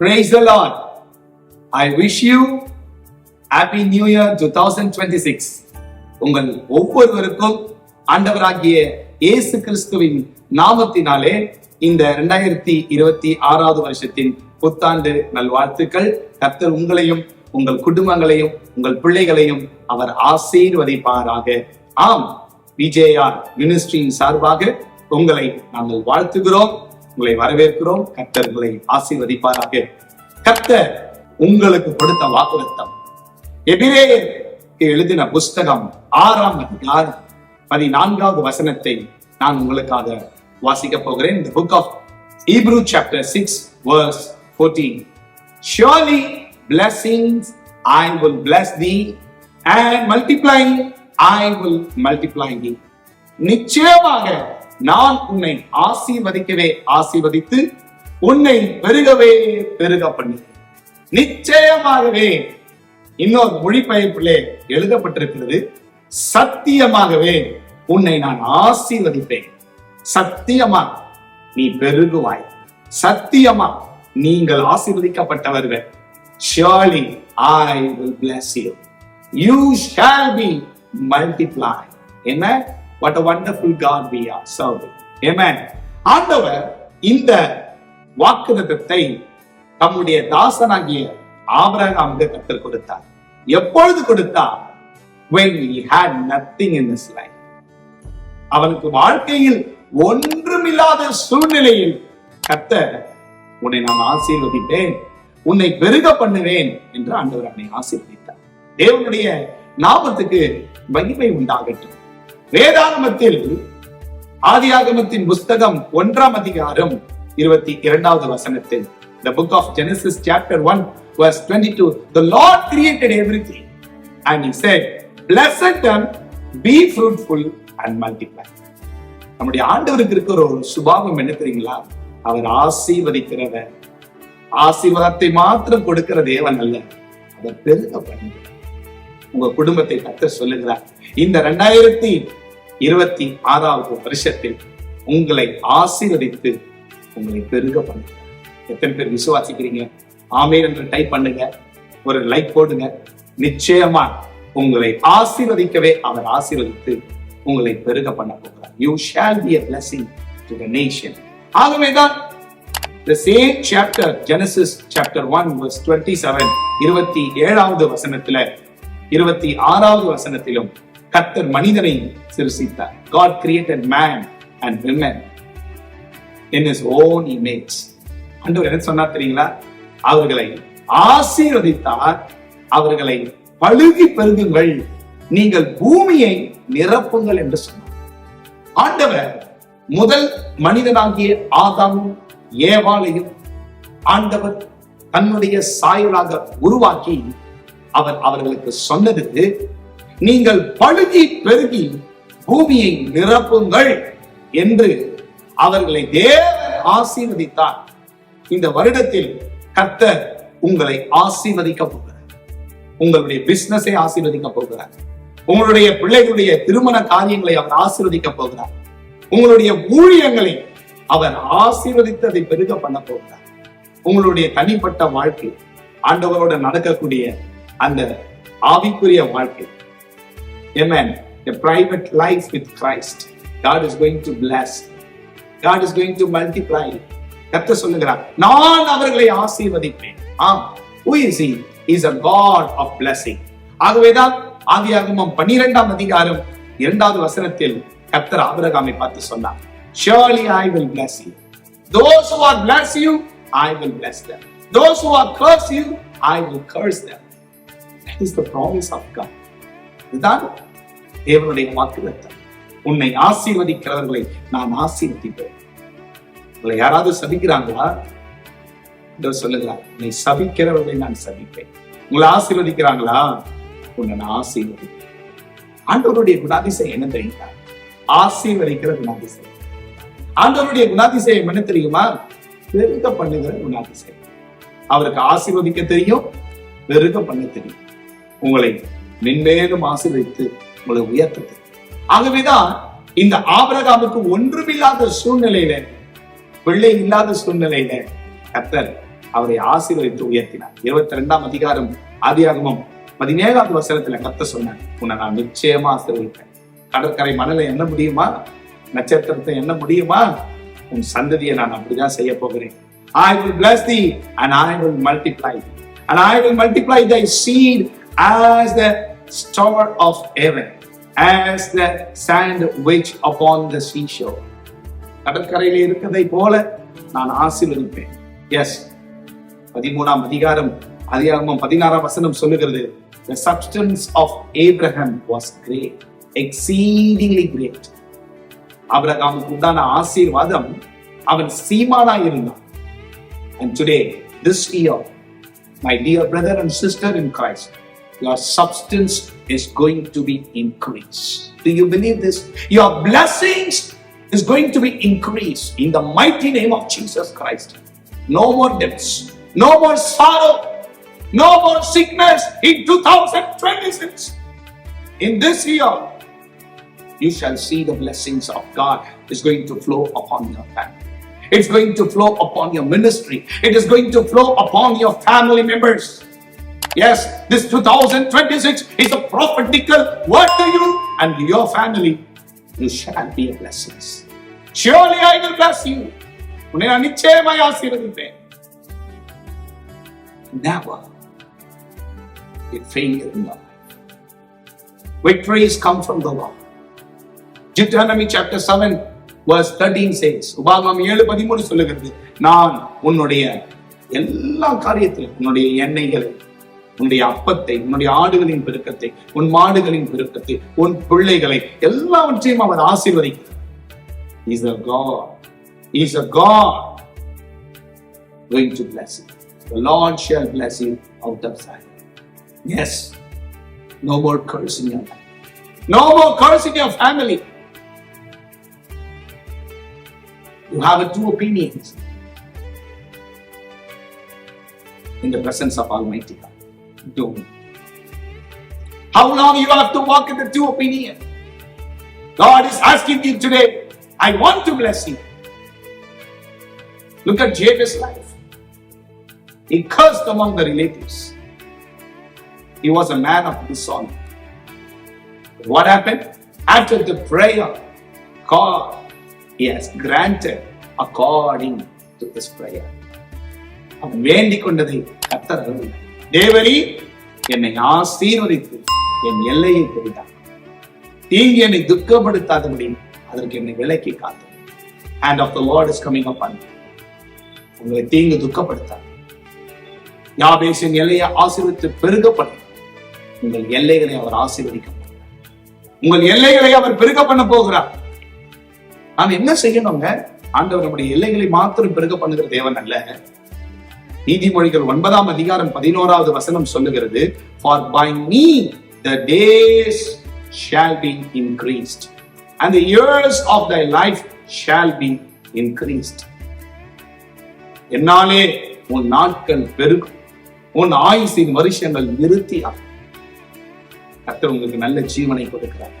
Praise the Lord. I wish you Happy New Year 2026. உங்கள் ஒவ்வொருவருக்கும் ஆண்டவராகிய இயேசு கிறிஸ்துவின் நாமத்தினாலே இந்த ரெண்டாயிரத்தி இருபத்தி ஆறாவது வருஷத்தின் புத்தாண்டு நல்வாழ்த்துக்கள் கர்த்தர் உங்களையும் உங்கள் குடும்பங்களையும் உங்கள் பிள்ளைகளையும் அவர் ஆசீர்வதிப்பாராக ஆம் விஜேஆர் மினிஸ்ட்ரியின் சார்பாக உங்களை நாங்கள் வாழ்த்துகிறோம் உங்களை வரவேற்கிறோம். கர்த்தர் உங்களை ஆசீர்வதிப்பாராக. கர்த்தர் உங்களுக்கு கொடுத்த வாக்குறுத்தம் எபிரேயருக்கு எழுதின புஸ்தகம் ஆறாம் அதிகாரம் பதினான்காவது வசனத்தை நான் உங்களுக்காக வாசிக்க போகிறேன். இந்த book of Hebrew chapter 6 verse 14 surely blessings I will bless thee and multiplying I will multiply thee. நிச்சயமாக நான் உன்னை ஆசீர்வதிக்கவே ஆசீர்வதித்து உன்னை பெருகவே பெருக பண்ணி நிச்சயமாகவே இன்னொரு மொழிபெயர்ப்பிலே எழுதப்பட்டிருக்கிறது சத்தியமாகவே உன்னை நான் ஆசீர்வதிப்பேன். சத்தியமா நீ பெருகுவாய். சத்தியமா நீங்கள் ஆசீர்வதிக்கப்பட்டவர்கள். Surely I will bless you you shall be multiply என்ன? What a wonderful God we are serving amen. ஆண்டவர் இந்த வாக்குதத்தை தம்முடைய தாசனாகிய ஆபரகாமுக்கு கற்றுக் கொடுத்தார். எப்பொழுது கொடுத்தார்? When he had nothing in his life. அவனுக்கு வாழ்க்கையில் ஒன்றுமில்லாத சூழ்நிலையில் கத்த உன்னை நான் ஆசீர்வதிப்பேன் உன்னை பெருக பண்ணுவேன் என்று ஆண்டவர் அவனை ஆசீர்வதித்தார். தேவனுடைய நாமத்துக்கு மகிமை உண்டாகட்டும். வேதாகமத்தில் ஆதியாகமத்தின் புஸ்தகம் ஒன்றாம் அதிகாரம் இருபத்தி இரண்டாவது வசனத்தில் the book of Genesis chapter 1 verse 22 the Lord created everything and he said blessed them be fruitful and multiply. நம்முடைய ஆண்டவருக்கு இருக்கிற ஒரு சுபாவம் என்ன தெரியுங்களா? அவர் ஆசீர்வதிக்கிறவர். ஆசீர்வாதத்தை மாத்திரம் கொடுக்கிற தேவன் அல்ல அவர் பெருக பண்ணுகிறார் உங்க குடும்பத்தை கத்த சொல்லுகிறார். இந்த ரெண்டாயிரத்தி இருபத்தி ஆறாவது வருஷத்தில் உங்களை ஆசீர்வதித்து உங்களை பெருக பண்ணுங்க. எத்தனை பேர் விசுவாசிக்கிறீங்க? ஆமே என்று டைப் பண்ணுங்க. ஒரு லைக் போடுங்க. நிச்சயமா உங்களை ஆசீர்வதிக்கவே அவர் ஆசீர்வதித்து உங்களை பெருக பண்ண போகிறார். You shall be a blessing to the nation. ஆகவேதான் the same chapter Genesis chapter 1 verse 27 இருபத்தி ஏழாவது வசனத்துல இருபத்தி ஆறாவது வசனத்திலும் கர்த்தர் மனிதனை சிருஷித்தார் God created man and women in his own image அண்டவர் என்ன சொன்னார் தெரியுங்களா? அவர்களை ஆசீர்வதித்தார் அவர்களை பழுகி பெருகுங்கள் நீங்கள் பூமியை நிரப்புங்கள் என்று சொன்னார். ஆண்டவர் முதல் மனிதனாகிய ஆதாமும் ஏவாளையும் ஆண்டவர் தன்னுடைய சாயலாக உருவாக்கி அவர் அவர்களுக்கு சொன்னதுக்கு நீங்கள் பழுகி பெருகி பூமியை நிரப்புங்கள் என்று அவர்களை தேவன் ஆசீர்வதித்தார். இந்த வருடத்தில் கர்த்தர் உங்களை ஆசீர்வதிக்க போகிறார். உங்களுடைய பிசினஸை ஆசீர்வதிக்க போகிறார். உங்களுடைய பிள்ளைகளுடைய திருமண காரியங்களை அவர் ஆசீர்வதிக்க போகிறார். உங்களுடைய ஊழியங்களை அவர் ஆசீர்வதித்து அதை பெருக பண்ண போகிறார். உங்களுடைய தனிப்பட்ட வாழ்க்கை ஆண்டவரோட நடக்கக்கூடிய அந்த ஆவிக்குரிய வாழ்க்கை Amen. A private life with Christ. God is going to bless. God is going to multiply. கர்த்தர் சொல்லுகிறார் நான் அவர்களை ஆசீர்வதிப்பேன் ஆம் who is he he is a god of blessing ஆகவேதான் ஆதியாகமம் பன்னிரெண்டாம் அதிகாரம் இரண்டாவது வசனத்தில் கர்த்தர் ஆபிரகாமை பார்த்து சொன்னார் surely i will bless you those who are bless you i will bless them those who are curse you i will curse them that is the promise of god இதுதான் தேவனுடைய வாக்குத்தத்தம். உன்னை ஆசீர்வதிக்கிறவர்களை நான் ஆசீர்வதிப்பேன். உங்களை யாராவது சபிக்கிறாங்களா? சொல்லுகிறார் உன்னை சபிக்கிறவர்களை நான் சபிப்பேன். உங்களை ஆசீர்வதிக்கிறாங்களா? உன்னை நான் ஆசீர்வதிப்பேன். ஆண்டவருடைய குணாதிசயம் என்ன தெரியுமா? ஆசீர்வதிக்கிற குணாதிசயம். ஆண்டவருடைய குணாதிசயம் என்ன தெரியுமா? பெருக பண்ணுகிற குணாதிசயம். அவருக்கு ஆசீர்வதிக்க தெரியும் பெருக பண்ண தெரியும். உங்களை மென்மேலும் ஆசீர்வதித்து உங்களை உயர்த்த ஆகவேதான் இந்த ஆபரகாமுக்கு ஒன்றுமில்லாத சூழ்நிலையில பிள்ளை இல்லாத சூழ்நிலையில கத்தர் அவரை ஆசீர்வதித்து உயர்த்தினார். இருபத்தி ரெண்டாம் அதிகாரம் ஆதியாகமம் பதினேழாவது வசனத்துல கத்த சொன்னார் உன்னை நான் நிச்சயமா ஆசீர்வதிப்பேன். கடற்கரை மணலை என்ன முடியுமா? நட்சத்திரத்தை என்ன முடியுமா? உன் சந்ததியை நான் அப்படிதான் செய்ய போகிறேன். I will bless thee and I will multiply thee. And I will multiply thy seed as the star of heaven, as the sand which upon the seashore. கடற்கரையில் இருக்கிறதை போல நான் ஆசீர்வதிப்பேன் எஸ் பதிமூணாம் அதிகாரம் அதிகாரமும் பதினாறாம் வசனம் சொல்லுகிறது the substance of Abraham was great exceedingly great ஆபிரகாமுக்கு உண்டான ஆசீர்வாதம் அவன் சீமானா இருந்தான் and today this year my dear brother and sister in Christ your substance is going to be increased do you believe this your blessings is going to be increased in the mighty name of Jesus Christ no more debts no more sorrow no more sickness in 2026 in this year you shall see the blessings of God is going to flow upon your family. It's going to flow upon your ministry. It is going to flow upon your family members. Yes, this 2026 is a prophetical word to you and your family. You shall be a blessing. Surely I will bless you. உன்னை நான் நிச்சயமாய் ஆசீர்வதிப்பேன். Never get failure in your life. Victories come from the Lord. Deuteronomy chapter 7 verse 13 says உபாகமம் ஏழு பதிமூணு சொல்லுகிறது நான் உன்னுடைய எல்லா காரியத்திலும் உன்னுடைய எண்ணெய்களை உன்னுடைய அப்பத்தை உன்னுடைய ஆடுகளின் பெருக்கத்தை உன் மாடுகளின் பெருக்கத்தை உன் பிள்ளைகளை எல்லாவற்றையும் அவர் ஆசீர்வதிக்கிறார் is a God is a God going to bless you the Lord shall bless you out of Zion yes no more curse in your life no more curse in your family You have two opinions in the presence of Almighty God. Don't. How long you have to walk in the two opinion? God is asking you today, I want to bless you. Look at Jabez's life. He cursed among the relatives. He was a man of dishonor. What happened? After the prayer, God he has granted according to his prayer. அவன் வேண்டிக் கொண்டதை கத்தர் அருளினார். தேவரி என்னை ஆசீர்வதித்து என் எல்லையை தெரிந்தார் தீங்கு என்னை துக்கப்படுத்தாதபடி அதற்கு என்னை விலக்கி காத்து. Hand of the Lord is coming up உங்களை தீங்கு துக்கப்படுத்தாது. யாபேசின் எல்லையை ஆசீர்வித்து பெருகப்படும். உங்கள் எல்லைகளை அவர் ஆசீர்வதிக்க உங்கள் எல்லைகளை அவர் பெருக பண்ண போகிறார். நாம் என்ன செய்யணுங்க? ஆண்டவர் நம்முடைய எல்லைகளை மாத்திரம் பெருக பண்ணுகிற தேவன் அல்ல. நீதிமொழிகள் ஒன்பதாம் அதிகாரம் பதினோராவது வசனம் சொல்லுகிறது for by me the days shall be increased and the years of thy life shall be increased என்னாலே உன் நாட்கள் பெருகும் உன் ஆயுசின் வருஷங்கள் நிறுத்தியாகும். கத்தர் உங்களுக்கு நல்ல ஜீவனை கொடுக்கிறார்.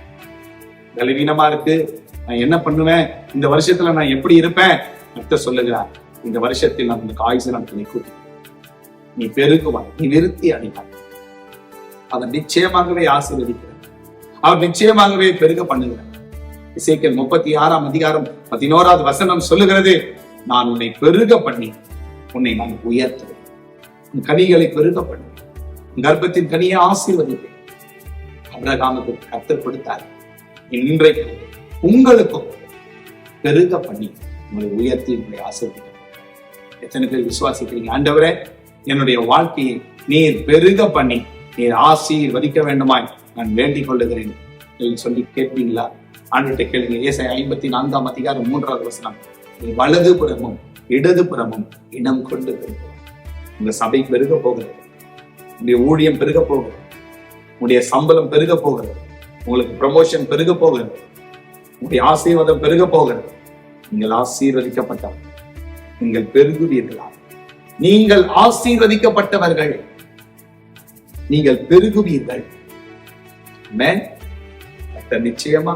பலவீனமா இருக்கு. நான் என்ன பண்ணுவேன்? இந்த வருஷத்துல நான் எப்படி இருப்பேன்? கத்த சொல்லுகிறார். இந்த வருஷத்தில் நான் உனக்கு ஆயுசு நாட்களை கூட்டி நீ பெருகுவாய் நீ நிறுத்தி அடைவாய். அவர் நிச்சயமாகவே ஆசீர்வதிக்கிறார். அவர் நிச்சயமாகவே பெருக பண்ணுகிறார். இசைக்கல் முப்பத்தி ஆறாம் அதிகாரம் பதினோராவது வசனம் சொல்லுகிறது நான் உன்னை பெருக பண்ணி உன்னை நான் உயர்த்துவேன். உன் கனிகளை பெருக பண்ணி உன் கர்ப்பத்தின் கனியை ஆசீர்வதிப்பேன். அப்ரகாமுக்கு கத்தர் கொடுத்தார் இன்றைக்கு உங்களுக்கும் பெருக பண்ணி உங்களை உயர்த்தி உங்களை ஆசீர்வதிக்க எத்தனை பேர் விசுவாசிக்கிறீங்க? ஆண்டவரே என்னுடைய வாழ்க்கையை நீர் பெருக பண்ணி நீர் ஆசீர்வதிக்க வேண்டுமாய் நான் வேண்டிக் கொள்ளுகிறேன் என்று சொல்லி கேட்பீங்களா? ஆண்டுகிட்ட கேளுங்க. ஏசாய் ஐம்பத்தி நான்காம் அதிகாரம் மூன்றாவது வசனம். நீ வலது புறமும் இடது புறமும் இனம் கொண்டு பெருகும் உங்க சபை பெருக போகிறது. உங்களுடைய ஊழியம் பெருக போகிறது. உங்களுடைய சம்பளம் பெருக போகிறது. உங்களுக்கு ப்ரமோஷன் பெருக போகிறது. உங்களுடைய ஆசீர்வாதம் பெருக போகிறது. நீங்கள் ஆசீர்வதிக்கப்பட்டவர் நீங்கள் பெருகுவீர்களா நீங்கள் ஆசீர்வதிக்கப்பட்டவர்கள். நீங்கள் பெருகுவீர்கள். நிச்சயமா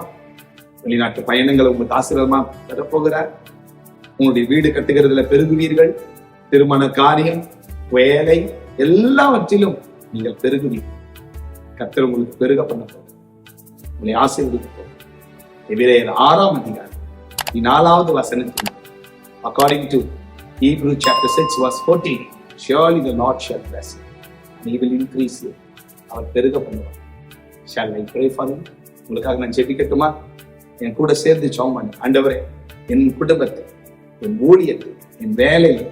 வெளிநாட்டு பயணங்களை உங்களுக்கு ஆசீர்வாதமா தரப்போகிறார். உங்களுடைய வீடு கட்டுகிறதுல பெருகுவீர்கள். திருமண காரியம் வேலை எல்லாவற்றிலும் நீங்கள் பெருகுவீர்கள். கத்தர் உங்களுக்கு பெருக பண்ண போகும் உங்களை ஆசீர்வதிக்க போகும் எபிரேயர் ஆறாம் அதிகாரம். நாலாவது வசனத்தின் according to Hebrew chapter 6 verse 14 surely the Lord shall bless you and he will increase you. அவர் பெருக பண்ணுவார். Shall I ப்ரே ஃபார் உங்களுக்காக நான் ஜெபிக்கட்டுமா? என் கூட சேர்ந்து ஜெபம் பண்ணு ஆண்டவரே என் குடும்பத்தை என் ஊழியத்தை என் வேலையை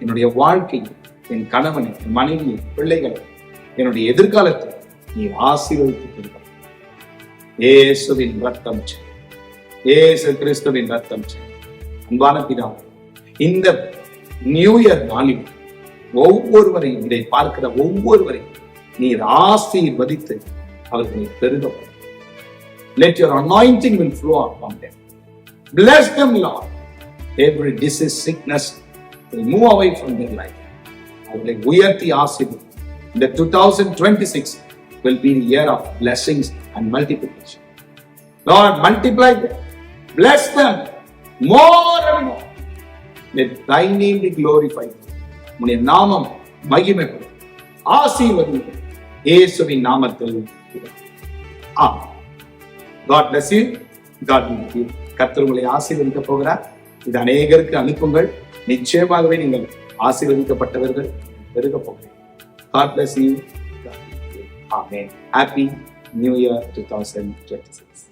என்னுடைய வாழ்க்கையை என் கணவனை என் மனைவியை பிள்ளைகளை என்னுடைய எதிர்காலத்தை நீ ஆசீர்வதித்து கொடுக்க ஏசுவின் ரத்தம் ஏசு கிறிஸ்துவின் ரத்தம் செய். அன்பான பிதாவே இந்த நியூ இயர் நாளில் ஒவ்வொருவரையும் இதை பார்க்கிற ஒவ்வொருவரையும் நீர் ஆசீர்வதித்து அவர்களை பெருக Let your anointing will flow upon them. Bless them, Lord. Every disease, sickness will move away from their life. அவர்களை உயர்த்தி ஆசீர்வதி இந்த 2026 will be a year of blessings and multiplication. Lord, multiply them. Bless them more and more. Let thy name be glorified. உன்னுடைய நாமம் மகிமைப்படும். ஆசீர்வதிப்படும். இயேசுவின் நாமத்தில் ஆ God bless you God bless you. கர்த்தர் உங்களை ஆசீர்வதிக்க போகிறார். இது அநேகருக்கு அனுப்புங்கள். நிச்சயமாகவே நீங்கள் ஆசீர்வதிக்கப்பட்டவர்கள் பெருக போகிறேன் காட் பிளஸ் யூ ஆமே ஹாப்பி நியூ இயர் 2026